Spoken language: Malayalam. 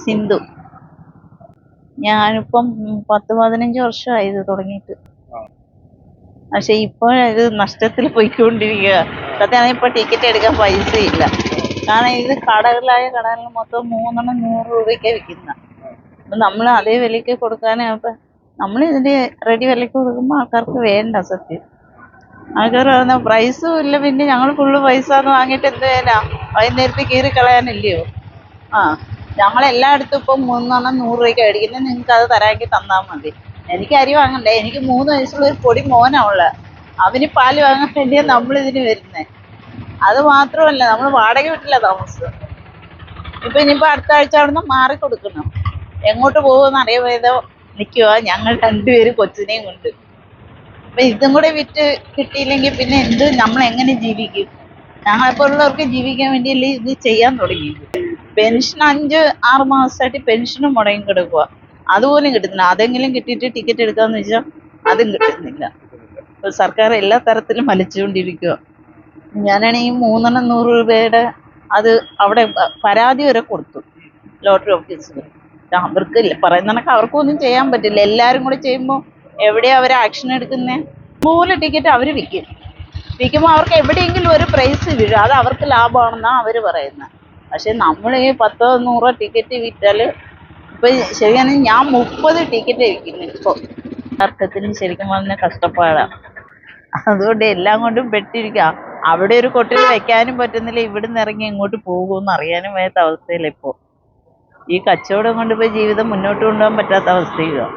സിന്ധു. ഞാനിപ്പം പത്ത് പതിനഞ്ച് വർഷമായി ഇത് തുടങ്ങിയിട്ട്. പക്ഷെ ഇപ്പോഴത് നഷ്ടത്തിൽ പോയിക്കൊണ്ടിരിക്കുക. സത്യം ഇപ്പൊ ടിക്കറ്റ് എടുക്കാൻ പൈസ ഇല്ല. കാരണം ഇത് കടകളിലായ കടകളിൽ മൊത്തം മൂന്നെണ്ണം നൂറ് രൂപയ്ക്ക് വിൽക്കുന്ന. അപ്പൊ നമ്മൾ അതേ വിലയ്ക്ക് കൊടുക്കാനേ അപ്പൊ നമ്മൾ ഇതിന്റെ റെഡി വിലയ്ക്ക് കൊടുക്കുമ്പോൾ ആൾക്കാർക്ക് വേണ്ട സത്യം. ആൾക്കാർ പറയുന്ന പ്രൈസും ഇല്ല പിന്നെ ഞങ്ങൾ ഫുള്ള് പൈസ വാങ്ങിയിട്ട് എന്ത് ചെയ്യാനാ വൈകുന്നേരത്ത് കീറി കളയാനില്ലയോ? ആ. ഞങ്ങൾ എല്ലായിടത്തും ഇപ്പം മൂന്നെണ്ണം നൂറ് രൂപയ്ക്ക് മേടിക്കുന്നത് നിങ്ങൾക്ക് അത് തരാമെങ്കിൽ തന്നാൽ മതി. എനിക്ക് അരി വാങ്ങണ്ടേ? എനിക്ക് മൂന്ന് വയസ്സുള്ള ഒരു പൊടി മോനാ ഉള്ളത് അവന് പാൽ വാങ്ങാൻ വേണ്ടിയാണ് നമ്മൾ ഇതിന് വരുന്നത് അത് മാത്രമല്ല നമ്മൾ വാടക വീട്ടില്ല താമസം ഇപ്പൊ ഇനിയിപ്പോ അടുത്ത ആഴ്ച അവിടുന്ന് മാറി കൊടുക്കണം. എങ്ങോട്ട് പോകുമെന്ന് അറിയാതെ നിൽക്കുക ഞങ്ങൾ രണ്ടുപേരും കൊച്ചിനെയും കൊണ്ട്. അപ്പൊ ഇതും കൂടെ വിറ്റ് കിട്ടിയില്ലെങ്കിൽ പിന്നെ എന്ത്? നമ്മൾ എങ്ങനെ ജീവിക്കും? ഞങ്ങളെപ്പോലുള്ളവർക്ക് ജീവിക്കാൻ വേണ്ടിയല്ലേ ഇത് ചെയ്യാൻ തുടങ്ങിയത്. പെൻഷൻ അഞ്ച് ആറ് മാസമായിട്ട് പെൻഷനും മുടങ്ങി കിടക്കുക അതുപോലും കിട്ടുന്നില്ല. അതെങ്കിലും കിട്ടിയിട്ട് ടിക്കറ്റ് എടുക്കാന്ന് വെച്ചാൽ അതും കിട്ടുന്നില്ല. സർക്കാർ എല്ലാ തരത്തിലും വലിച്ചുകൊണ്ടിരിക്കുക ഞാനാണെങ്കിൽ മൂന്നെണ്ണം നൂറ് രൂപയുടെ അത് അവിടെ പരാതി വരെ കൊടുത്തു ലോട്ടറി ഓഫീസിൽ അവർക്ക് ഇല്ല. പറയുന്ന കണക്ക് അവർക്കൊന്നും ചെയ്യാൻ പറ്റില്ല. എല്ലാവരും കൂടെ ചെയ്യുമ്പോൾ എവിടെയാ അവർ ആക്ഷൻ എടുക്കുന്നേ? മൂന്ന് ടിക്കറ്റ് അവർ വിൽക്കും. വിൽക്കുമ്പോൾ അവർക്ക് എവിടെയെങ്കിലും ഒരു പ്രൈസ് വീഴും. അത് അവർക്ക് ലാഭമാണെന്നാണ് അവർ പറയുന്നത് പക്ഷെ നമ്മൾ ഈ പത്തോ നൂറോ ടിക്കറ്റ് വിറ്റാൽ ഇപ്പൊ ശരിയാണ് ഞാൻ മുപ്പത് ടിക്കറ്റ് വിൽക്കുന്നു ഇപ്പോൾ തർക്കത്തിന് ശരിക്കും പറഞ്ഞ കഷ്ടപ്പാടാണ് അതുകൊണ്ട് എല്ലാം കൊണ്ടും പെട്ടിരിക്കാ. അവിടെ ഒരു കൊട്ടിൽ വെക്കാനും പറ്റുന്നില്ല ഇവിടുന്ന് ഇറങ്ങി എങ്ങോട്ട് പോകുമെന്ന് അറിയാനും വയ്യാത്ത അവസ്ഥയില ഇപ്പോ. ഈ കച്ചവടം കൊണ്ട് ഇപ്പൊ ജീവിതം മുന്നോട്ട് കൊണ്ടുപോകാൻ പറ്റാത്ത അവസ്ഥയിലാണ്